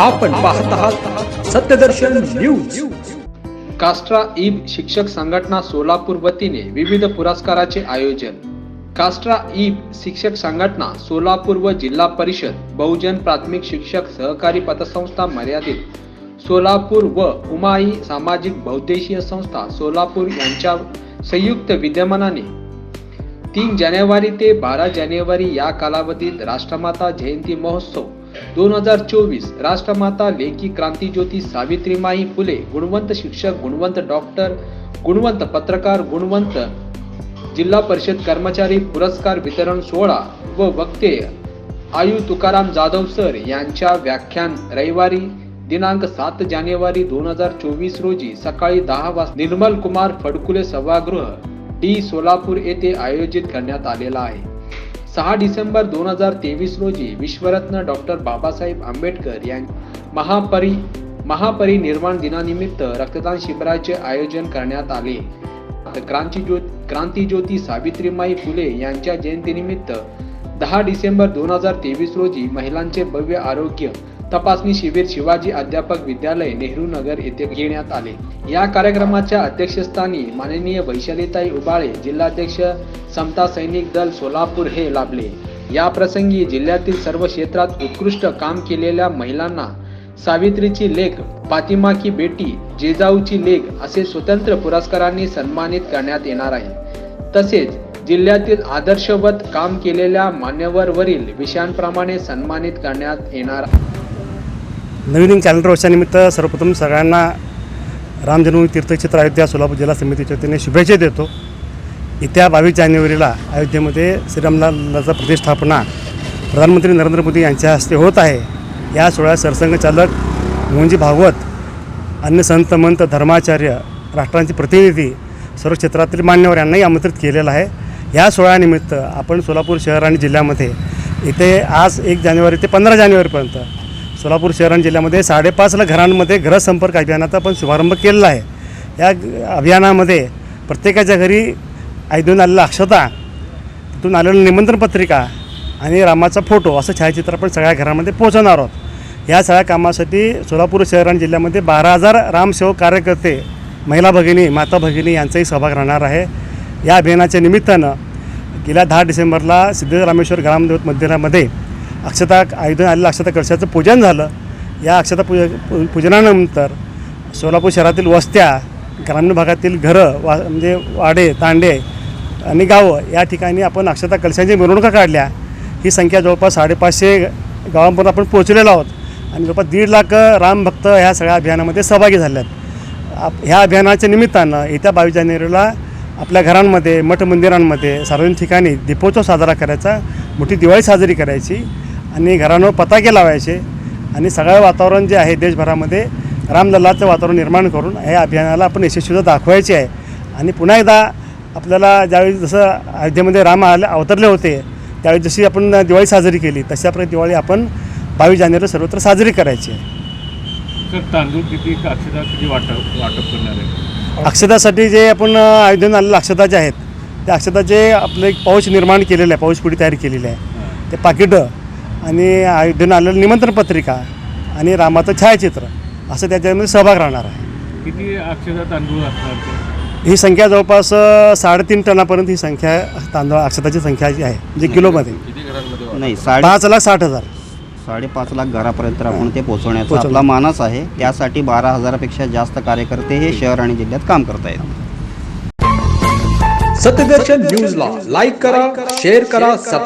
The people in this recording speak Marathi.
आपण पाहत आहात सत्यदर्शन न्यूज. कास्ट्रा ईब शिक्षक संघटना सोलापूर वतीने विविध पुरस्काराचे आयोजन. कास्ट्रा ईब शिक्षक संघटना सोलापूर व जिल्हा परिषद बहुजन प्राथमिक शिक्षक सहकारी पतसंस्था मर्यादित. सोलापूर व उमाई सामाजिक बहुद्देशीय संस्था सोलापूर यांच्या संयुक्त विद्यमानाने. तीन जानेवारी ते बारा जानेवारी या कालावधीत राष्ट्रमाता जयंती महोत्सव दोन हजार चोवीस राष्ट्रमाता लेखी क्रांतीज्योती सावित्रीमाई फुले गुणवंत शिक्षक गुणवंत डॉक्टर गुणवंत पत्रकार गुणवंत जिल्हा परिषद कर्मचारी पुरस्कार वितरण सोहळा व वक्ते आयु तुकाराम जाधव सर यांच्या व्याख्यान रविवारी दिनांक सात जानेवारी दोन हजार चोवीस रोजी सकाळी दहा वाजता निर्मल कुमार फडकुले सभागृह डी सोलापूर येथे आयोजित करण्यात आलेला आहे. सहा डिसेंबर दोन हजार तेवीस रोजी विश्वरत्न डॉक्टर बाबासाहेब आंबेडकर यां महापरि महापरिनिर्वाण दिनानिमित्त रक्तदान शिबिराचे आयोजन करण्यात आले. क्रांतीज्योत क्रांतीज्योती सावित्रीमाई फुले यांच्या जयंतीनिमित्त दहा डिसेंबर दोन हजार तेवीस रोजी महिलांचे भव्य आरोग्य तपासणी शिबिर शिवाजी अध्यापक विद्यालय नेहरू नगर येथे घेण्यात आले. या कार्यक्रमाच्या अध्यक्षस्थानी माननीय वैशालीताई उबाळे जिल्हाध्यक्ष समता सैनिक दल सोलापूर हे लाभले. या प्रसंगी जिल्ह्यातील सर्व क्षेत्रात उत्कृष्ट काम केलेल्या महिलांना सावित्रीची लेख फातिमा की बेटी जेजाऊची लेख असे स्वतंत्र पुरस्कारांनी सन्मानित करण्यात येणार आहे. तसेच जिल्ह्यातील आदर्शवत काम केलेल्या मान्यवरवरील विषयांप्रमाणे सन्मानित करण्यात येणार नवीन कॅलेंडर वर्षानिमित्त सर्वप्रथम सगळ्यांना राम जन्मभूमी तीर्थक्षेत्र अयोध्या सोलापूर जिल्हा समितीच्या वतीने शुभेच्छा देतो. येत्या बावीस जानेवारीला अयोध्येमध्ये श्रीरामलालाचा प्रतिष्ठापना प्रधानमंत्री नरेंद्र मोदी यांच्या हस्ते होत आहे. या सोहळ्यात सरसंघचालक मोहनजी भागवत अन्य संत मंत धर्माचार्य राष्ट्रांचे प्रतिनिधी सर्व क्षेत्रातील मान्यवर यांनाही आमंत्रित केलेलं आहे. या सोहळ्यानिमित्त आपण सोलापूर शहर आणि जिल्ह्यामध्ये इथे आज एक जानेवारी ते पंधरा जानेवारीपर्यंत सोलापूर शहर आणि जिल्ह्यामध्ये साडेपाच लाख घरांमध्ये घरसंपर्क अभियानाचा पण शुभारंभ केलेला आहे. या अभियानामध्ये प्रत्येकाच्या घरी ऐदून आलेला अक्षता तिथून आलेलं निमंत्रण पत्रिका आणि रामाचा फोटो असं छायाचित्र आपण सगळ्या घरामध्ये पोहोचवणार आहोत. या सगळ्या कामासाठी सोलापूर शहर आणि जिल्ह्यामध्ये बारा हजार रामसेवक कार्यकर्ते महिला भगिनी माता भगिनी यांचाही सहभाग राहणार आहे. या अभियानाच्या निमित्तानं गेल्या दहा डिसेंबरला सिद्धरामेश्वर रामेश्वर ग्रामदेवत मंदिरामध्ये अक्षता आयुधन आलेलं अक्षता कळशाचं पूजन झालं. या अक्षता पूज पू- पूजनानंतर सोलापूर शहरातील वस्त्या ग्रामीण भागातील घरं वा म्हणजे वाडे तांडे आणि गावं या ठिकाणी आपण अक्षता कलशांची मिरवणुका काढल्या. ही संख्या जवळपास साडेपाचशे गावांपर्यंत आपण पोहोचलेलो आहोत. आणि जवळपास दीड लाख रामभक्त ह्या सगळ्या अभियानामध्ये सहभागी झाल्यात आहेत आप ह्या अभियानाच्या निमित्तानं येत्या बावीस जानेवारीला आपल्या घरांमध्ये मठ मंदिरांमध्ये सार्वजनिक ठिकाणी दीपोत्सव साजरा करायचा मोठी दिवाळी साजरी करायची. आणि घरांवर पताके लावायचे आणि सगळं वातावरण जे आहे देशभरामध्ये रामलल्लाचं वातावरण निर्माण करून या अभियानाला आपण यशस्वीता दाखवायची आहे. आणि पुन्हा एकदा आपल्याला ज्यावेळी जसं अयोध्येमध्ये राम आले अवतरले होते त्यावेळी जशी आपण दिवाळी साजरी केली तशा प्रकारे दिवाळी आपण बावीस जानेवारी सर्वत्र साजरी करायची आहे. तर तांदूळ किती अक्षता किती वाटप वाटप करणार आहे? अक्षतासाठी जे आपण अयोध्येत आलेल्या अक्षता ज्या आहेत त्या अक्षताचे आपलं एक पाऊच निर्माण केलेलं आहे पाऊच पुढी तयार केलेली आहे. ते पाकिटं आणि अयोध्येनं आलेलं निमंत्रण पत्रिका आणि रामाचं छायाचित्र असं त्याच्यामध्ये सहभाग राहणार आहे. किती अक्षता तांदूळ असणार ही संख्या जवळपास साडेतीन टनापर्यंत ही संख्या तांदूळ अक्षताची संख्या जी आहे म्हणजे किलोमध्ये. नाही साडे पाच लाख साठ हजार. साडेपाच लाख घरापर्यंत आपण ते पोहोचवण्याचा पोहोचवलं. आपला मानस आहे. त्यासाठी बारा हजारापेक्षा जास्त कार्यकर्ते हे शहर आणि जिल्ह्यात काम करतायत सत्यदर्शन न्यूजला लाईक करा शेअर करा सबस्क्राईब